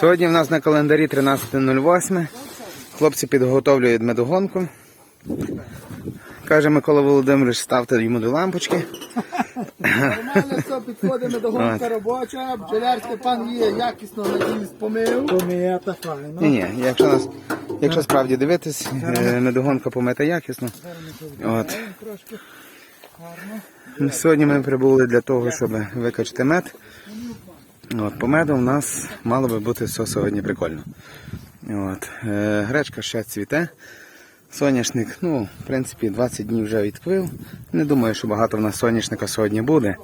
Сьогодні в нас на календарі 13.08. Хлопці підготовлюють медогонку. Каже Микола Володимирович, ставте йому до лампочки. Нормально все, підходимо до гонка робоча. Бджолярський пан є якісно надіюсь помив. Помията файно. Ні, ні, якщо нас, якщо справді дивитись, е, медогонка помита якісно. От. Сьогодні ми прибули для того, щоб викачати мед. От, по меду в нас мало би бути все сьогодні прикольно. От, е, гречка ще цвіте. Соняшник, ну, в принципі, 20 днів вже відквив. Не думаю, що багато в нас соняшника сьогодні буде.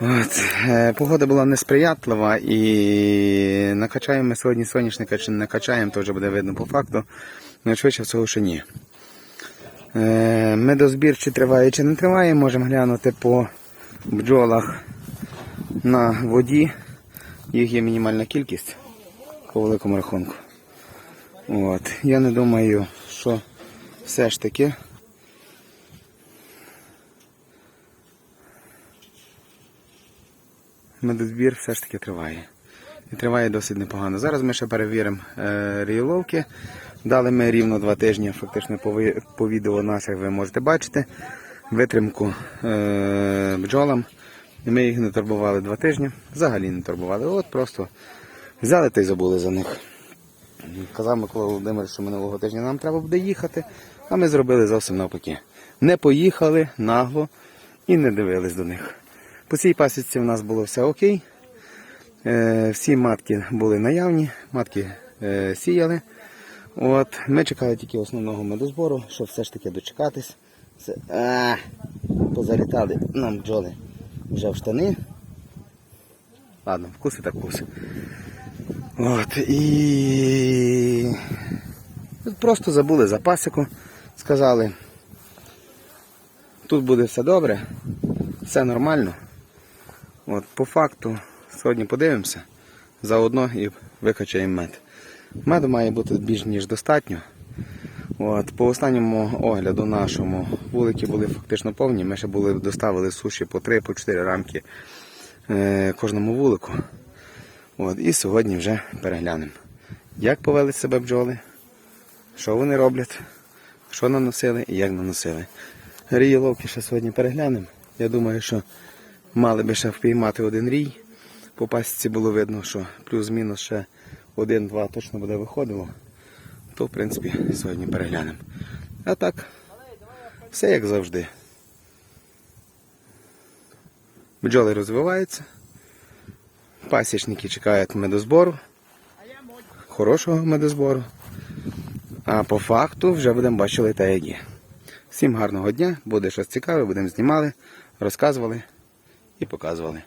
От, е, погода була несприятлива і накачаємо ми сьогодні соняшника чи не накачаємо, то вже буде видно по факту. Ну, швидше всього, що ні. Е, Медозбір чи триває, чи не триває, можемо глянути по бджолах на воді. Їх є мінімальна кількість по великому рахунку. От. Я не думаю, що все ж таки медозбір все ж таки триває. І триває досить непогано. Зараз ми ще перевіримо е, ріоловки. Дали ми рівно два тижні, фактично по, по відео наших ви можете бачити. Витримку е, бджолам. Ми їх не турбували два тижні. Взагалі не турбували. От просто взяли та й забули за них. Казав Микола Володимирович, що минулого тижня нам треба буде їхати, а ми зробили зовсім навпаки. Не поїхали нагло і не дивились до них. По цій пасіці в нас було все окей. Е, всі матки були наявні, матки е, сіяли. От, ми чекали тільки основного медозбору, щоб все ж таки дочекатись. Все, а, позалітали нам бджоли вже в штани. Ладно, вкуси так вкуси. От, і просто забули за пасіку, сказали, тут буде все добре, все нормально. От, по факту, сьогодні подивимося, заодно і викачаємо мед. Меду має бути більш ніж достатньо. От, по останньому огляду нашому вулики були фактично повні. Ми ще були доставили суші по 3-4 рамки е, кожному вулику. От, і сьогодні вже переглянемо, як повели себе бджоли, що вони роблять, що наносили і як наносили. Рієловки ще сьогодні переглянемо. Я думаю, що мали би ще впіймати один рій. По пасіці було видно, що плюс-мінус ще один-два точно буде виходило. То, в принципі, сьогодні переглянемо. А так, все як завжди. Бджоли розвиваються. Пасічники чекають медозбору. Хорошого медозбору. А по факту вже будемо бачили те, як є. Всім гарного дня, буде щось цікаве, будемо знімали, розказували і показували.